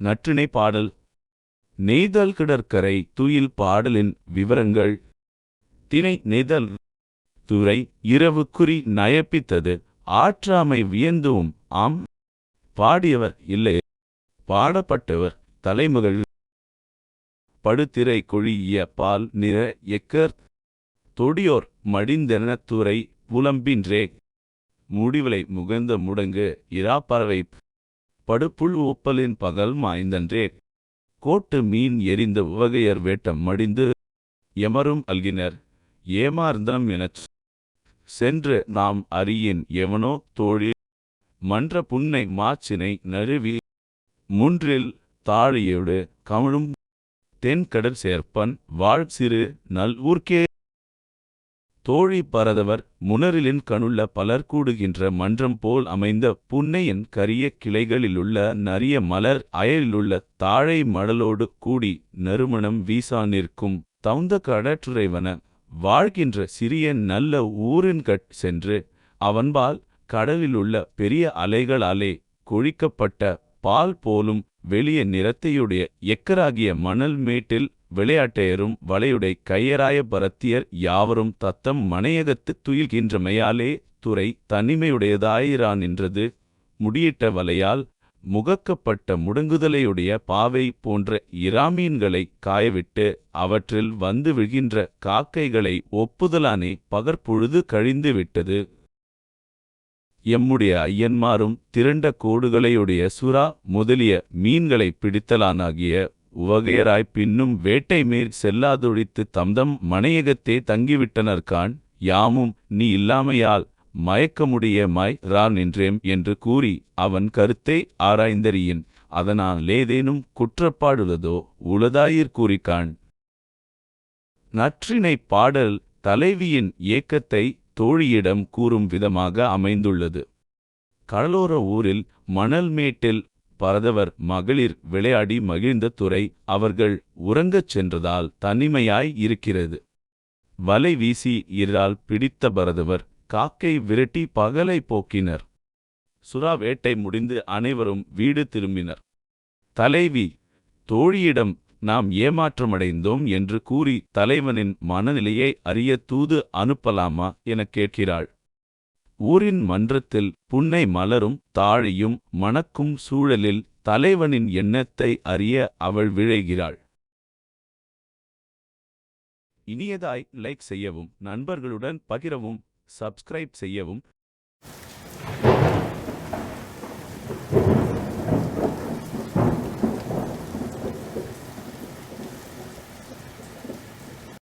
நற்றிணை பாடல். நெய்தல் கிடற்கரை துயில் பாடலின் விவரங்கள். திணை நெய்தல் துறை இரவுக்குறி நயப்பித்தது. ஆற்றாமை வியந்தும். ஆம். பாடியவர் இல்லை. பாடப்பட்டவர் தலைமகள். படுத்திரை கொழிய பால் நிற எக்கர். தொடியோர் மடிந்தென துறை புலம்பின்றே. முடிவலை முகந்த முடங்கு. இராப்பறவை படுப்புள் ஒப்பலின் பகல் மாய்ந்தன்றே. கோட்டு மீன் எரிந்த உவகையர் வேட்டம் மடிந்து எமரும் அல்கினர். ஏமார்ந்தம் எனச் சென்று நாம் அரியின் எவனோ தோழி மன்ற புன்னை மாச்சினை நழுவி முன்றில் தாழியோடு கமழும். தென்கடற் சேர்ப்பன் வாழ் சிறு நல் ஊர்க்கே தோழி பரதவர் முனரிலின் கணுள்ள பலர் கூடுகின்ற மன்றம் போல் அமைந்த புன்னையின் கரிய கிளைகளிலுள்ள நரிய மலர் அயலிலுள்ள தாழை மடலோடு கூடி நறுமணம் வீசா நிற்கும் தவுந்த கடற்றுறைவன வாழ்கின்ற சிறிய நல்ல ஊரின்கட் சென்று அவன்பால் கடலிலுள்ள பெரிய அலைகளாலே கொழிக்கப்பட்ட பால் போலும் வெளிய நிறத்தையுடைய எக்கராகிய மணல் மேட்டில் விளையாட்டையரும் வளையுடை கையராய பரத்தியர் யாவரும் தத்தம் மனையகத்து துயில்கின்றமையாலே துறை தனிமையுடையதாயிரா நின்றது. முடியிட்ட வலையால் முகக்கப்பட்ட முடங்குதலையுடைய பாவை போன்ற இராமீன்களை காயவிட்டு அவற்றில் வந்து விழுகின்ற காக்கைகளை ஒப்புதலானே பகற்பொழுது கழிந்து விட்டது எம்முடைய ஐயன்மாரும் திரண்ட கோடுகளையுடைய சுறா முதலிய மீன்களை பிடித்தலானாகிய உவகையராய் பின்னும் வேட்டை மேற் செல்லாதொழித்து தம்தம் மனையகத்தே தங்கிவிட்டனர்கான் யாமும் நீ இல்லாமையால் மயக்கமுடைய மாய் ரா நின்றேம் என்று கூறி அவன் கருத்தை ஆராய்ந்தறியின் அதனாலேதேனும் குற்றப்பாடுள்ளதோ உளதாயிற் கூறிக்கான் நற்றினை பாடல் தலைவியின் ஏக்கத்தை தோழியிடம் கூறும் விதமாக அமைந்துள்ளது. கடலோர ஊரில் மணல் மேட்டில் பரதவர் மகளிர் விளையாடி மகிழ்ந்த துறை அவர்கள் உறங்கச் சென்றதால் தனிமையாய் இருக்கிறது. வலை வீசி இரால் பிடித்த பரதவர் காக்கை விரட்டி பகலை போக்கினர். சுறா வேட்டை முடிந்து அனைவரும் வீடு திரும்பினர். தலைவி தோழியிடம் நாம் ஏமாற்றமடைந்தோம் என்று கூறி தலைவனின் மனநிலையை அறிய தூது அனுப்பலாமா எனக் கேட்கிறாள். ஊரின் மன்றத்தில் புன்னை மலரும் தாழியும் மணக்கும் சூழலில் தலைவனின் எண்ணத்தை அறிய அவள் விழைகிறாள். இனியதாய் லைக் செய்யவும் நண்பர்களுடன் பகிரவும் சப்ஸ்கிரைப் செய்யவும்.